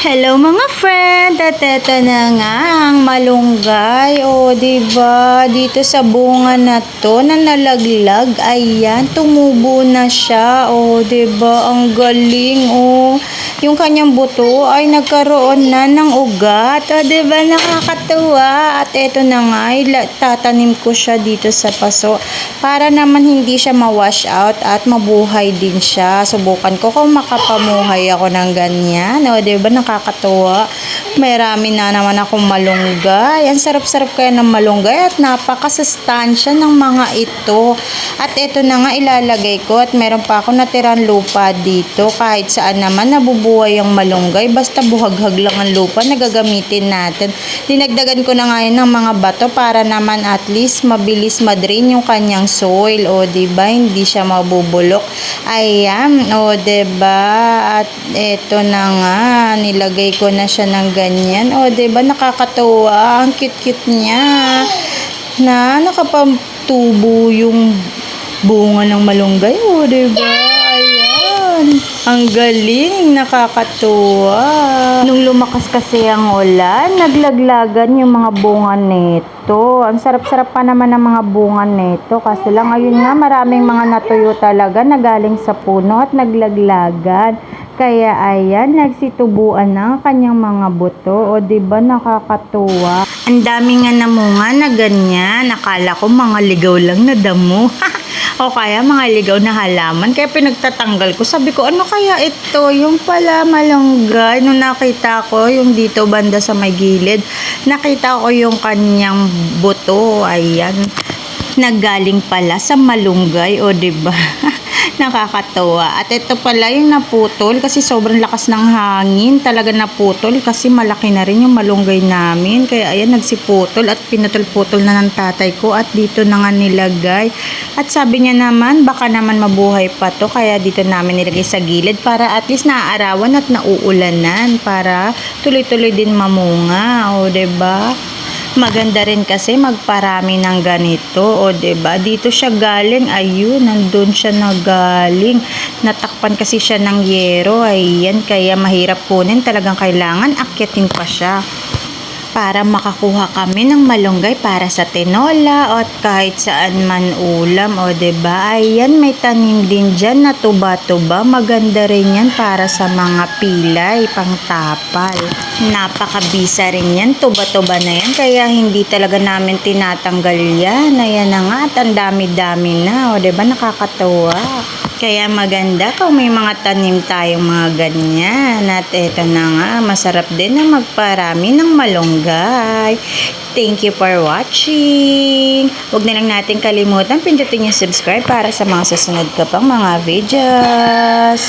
Hello mga friend! At eto na nga ang malunggay. O, di ba Dito sa bunga na to na nalaglag. Ayan, tumubo na siya. O, di ba Ang galing, o. Yung kanyang buto ay nagkaroon na ng ugat. O, di ba Nakakatuwa. At eto na nga, tatanim ko siya dito sa paso. Para naman hindi siya ma-wash out at mabuhay din siya. Subukan ko kung makapamuhay ako ng ganyan. O, di ba nakakatuwa? Marami na naman akong malunggay. Ang sarap-sarap kaya ng malunggay at napakasustansya ng mga ito. At ito na nga ilalagay ko at meron pa ako natirang lupa dito. Kahit saan naman nabubuhay ang malunggay. Basta buhaghag lang ang lupa na gagamitin natin. Dinagdagan ko na ngayon ng mga bato para naman at least mabilis madrain yung kanyang soil. O, ba Hindi siya mabubulok. Ayan. O, ba At eto na nga. Nilagay ko na siya ng ganyan. O, di ba Nakakatuwa. Ang cute-cute niya. Na nakapatubo yung bunga ng malunggay. O, di ba Ayan. Ang galing. Nakakatuwa. Nung lumakas kasi ang ulan, naglaglagan yung mga bunga nito. Ang sarap-sarap pa naman ng mga bunga nito. Kasi lang, ayun nga, maraming mga natuyo talaga na galing sa puno at naglaglagan. Kaya ayan, nagsitubuan na ang kanyang mga buto. O, di ba nakakatuwa? Ang dami nga namunga na ganyan. Akala ko mga ligaw lang na damo. o kaya mga ligaw na halaman. Kaya pinagtatanggal ko. Sabi ko, ano kaya ito? Yung pala malunggay. Nung nakita ko, yung dito banda sa may gilid, nakita ko yung kanyang buto. Ayan. Naggaling pala sa malunggay. O, di ba? Nakakatawa. At ito pala yung naputol kasi sobrang lakas ng hangin. Talaga naputol kasi malaki na rin yung malunggay namin. Kaya ayan, nagsiputol at pinutol-putol na ng tatay ko at dito na nga nilagay. At sabi niya naman, baka naman mabuhay pa to. Kaya dito namin nilagay sa gilid para at least naaarawan at nauulanan para tuloy-tuloy din mamunga. O, ba? Maganda rin kasi magparami ng ganito, o ba? Dito siya galing, ayun, nandun siya nagaling. Natakpan kasi siya ng yero, ayan, kaya mahirap kunin, talagang kailangan akyatin pa siya para makakuha kami ng malunggay para sa tinola at kahit saan man ulam o ba ayan may tanim din diyan na tuba-tuba. Maganda rin yan para sa mga pilay pang tapal napakabisa rin yan tuba-tuba na yan. Kaya hindi talaga namin tinatanggal yan. Ayan na nga at ang dami-dami na o ba nakakatuwa kaya maganda kung may mga tanim tayong mga ganyan. At eto na nga, masarap din na magparami ng malunggay. Thank you for watching. Huwag na lang natin kalimutan pindutin yung subscribe para sa mga susunod ka pang mga videos.